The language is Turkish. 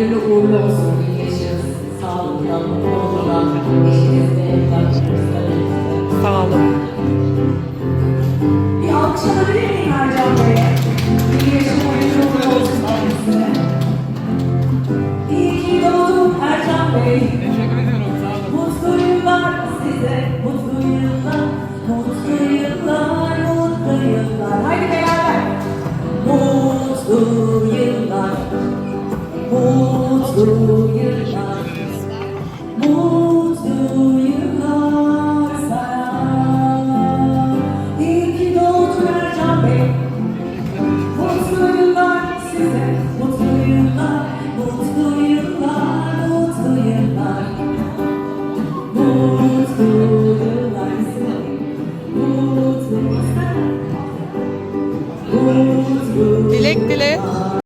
hayırlı uğurlu olsun. Eşinizle. Sağ olun. Bir alkış alabilir miyim Ercan Bey'e? İyi yaşam hayırlı uğurlu olsun kendisine. İyi ki doğdun Ercan Bey. Teşekkür ediyorum. Sağ olun. Mutlu yıllar size, mutlu yıllar, mutlu yıllar, mutlu yıllar. Haydi beraber. Mutlu yıllar, mutlu yıllar, mutlu yıllar sana. İyi ki doğdun Ercan Bey. Size, mutlu yıllar, mutlu yıllar, mutlu yıllar. Mutlu yıllar size, mutlu yıllar. Dilek dile.